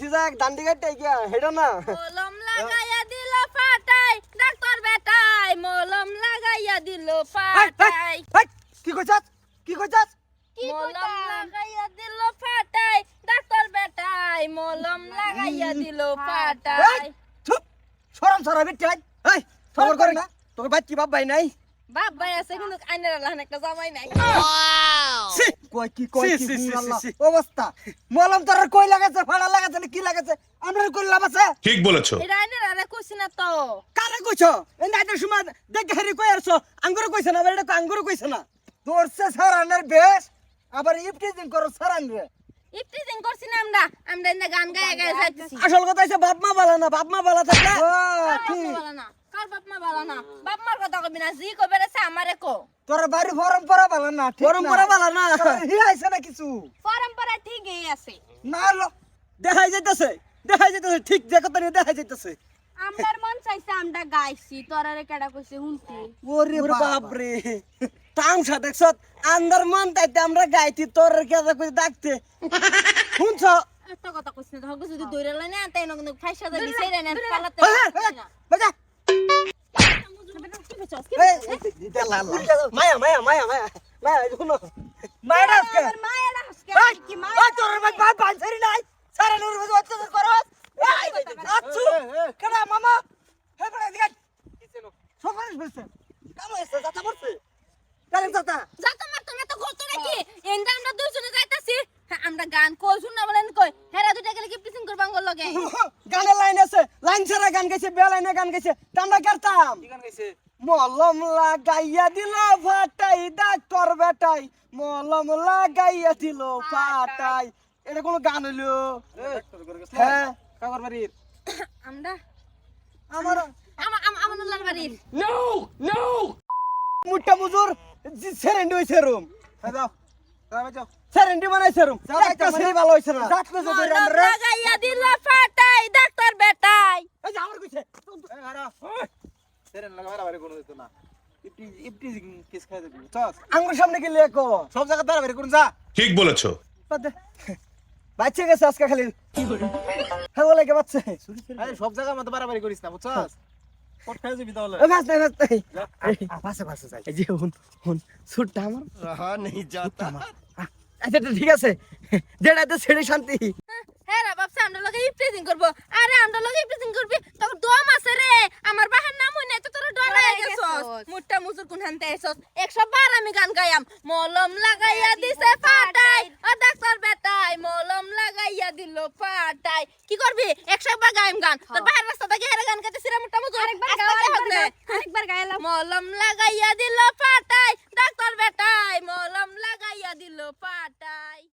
কইছি যে এক দান্ডি গিয়া হেডো না। মলম লাগাইয়া দিল ফাটাই ডাক্তার বেটাই মলম লাগাইয়া দিল ফাটাই। কি কইছাস কি কইছাস মলম লাগাইয়া দিল ফাটাই ডাক্তার বেটাই মলম লাগাইয়া দিল ফাটাই। চুপ শরম সরা বিটে এই খবর করে না তোর বাচ্চি বাপ ভাই নাই? বাপ ভাই আছে কিন্তু আইনের আল্লাহ একটা জামাই নাই। কই কি কই কি। অবস্থা। মলম তোর কই লাগাছে ফাড়া কি লাগাছে। আমরা কই লাভ আছে? ঠিক বলেছ। এটা আইনের আরে কইছি না তো। কারে কইছো? এই নাইটের সময় দেখে হেরি কই আরছো। আঙ্গুর কইছে না এটা আঙ্গুর কইছে না। তোরছে সারানের বেশ আবার ইফটিজিং করো সারান রে। ইফটিজিং করছি না আমরা। আমরা এনে গান গায়ে গায়ে যাইতেছি। আসল কথা হইছে বাপ মা বালা না বাপ মা বালা থাকলে কার বাপ ঠিক। মা বালা না। কার বাপ মা বালা না? বাপ মার কথা কবি না জি কবে রে আমারে কো। তোর বাড়ি পরম্পরা বালা না পরম্পরা বালা না। হি আইছে না কিছু? পরম্পরা ঠিকই আছে। না লো- দেখাই যাইতেছে দেখাই যাইতেছে ঠিক যে কথা নিয়ে দেখাই যাইতেছে। আমরার মন চাইছে আমরা গাইছি তোরারে কেডা কইছে হুনতি ওরে বাপ রে তামসা দেখছ আন্দার মান তাইতে আমরা গাইতি তোর কেদা কই ডাকতে? শুনছ? একটা কথা কইছ না হগো যদি দইরা লাইনে আনতে না কিন্তু ফাইসা দে বিছাই রে না পালাতে না। বাজা। কি। মায়া মায়া মায়া মায়া মায়া শুনো। মায়া আজকে। মায়েরা হাসকে এই, এই, তোর ভাই ভাই বানসারি নাই। সারা নুর ভাই অত্যাচার করস আচ্ছু কেডা মামা? হে বড় দিগা সকালে বলছে। কাম হইছে যাতা পড়ছে কালে যাতা। যা তোমার তুমি তো ঘুরতো নাকি? এন্ডা আমরা দুইজনে যাইতাছি। হ্যাঁ, আমরা গান কই না বলেন কই। হেরা দুটা গেলে কি পিসিং করবাঙ্গ লগে? গানের লাইন আছে লাইন ছাড়া গান গাইছে বে লাইনে গান গাইছে। আমরা করতাম কি গান গাইছে? মলম লাগাইয়া দিল ফাটাই ডাক্তার বেটাই। মলম লাগাইয়া দিল ফাটাই। এটা কোনো গান হইল? হ্যাঁ। কাগর বাড়ির আমরা? আমার আমা- আমা- আমানুল্লাহর বাড়ির। মুট্টা মুজুর সেরেন্ডি হইছে রুম হ্যাঁ যাও। সেরেন্ডি বানাইছে রুম একটা সেরি ভালো হইছে না। মলম লাগাইয়া দিল ফাটাই ডাক্তার বেটাই। এই আমার কইছে। এই হারা। সেরেন লাগা বাড়ি কোন দিত না। ইপটি ইপটি কিস খাই দিবি। চস আঙ্গুর সামনে গেলে সব জায়গা তারা বাড়ি যা। ঠিক বলেছ। বাচ্চা গেছে আজকে খালি। হ্যাঁ বলে কে বাচ্চা? আরে সব জায়গা মতো বাড়াবাড়ি করিস না বুঝছস? আমার। রহা নেই যাতা তো। ঠিক আছে। যেটাতে ছেড়ে শান্তি। হ্যাঁ রে বাপসা আমরা লগে ইপ্রিজিং করব। আরে আমরা লগে ইপ্রিজিং করবি? তোর দম আছে রে। আমার বাহার নাম হই নাই তো তোর ডরাই গেছস। মুট্টা মুজুর কোন হানতে আইছস? 100 বার আমি গান গায়াম মলম লাগাইয়া দিছে ফাটাই। ও ডাক্তার বেটাই মলম খাইয়া দিল পাটাই কি করবি? একশো একবার গায়ে গান। তোর বাইরের রাস্তা থেকে হেরে গান কাটে সিরাম মোটা মজুর একবার গাওয়া আরেকবার গাইলাম মলম লাগাইয়া দিল পাটাই ডাক্তার বেটাই মলম লাগাইয়া দিল পাটাই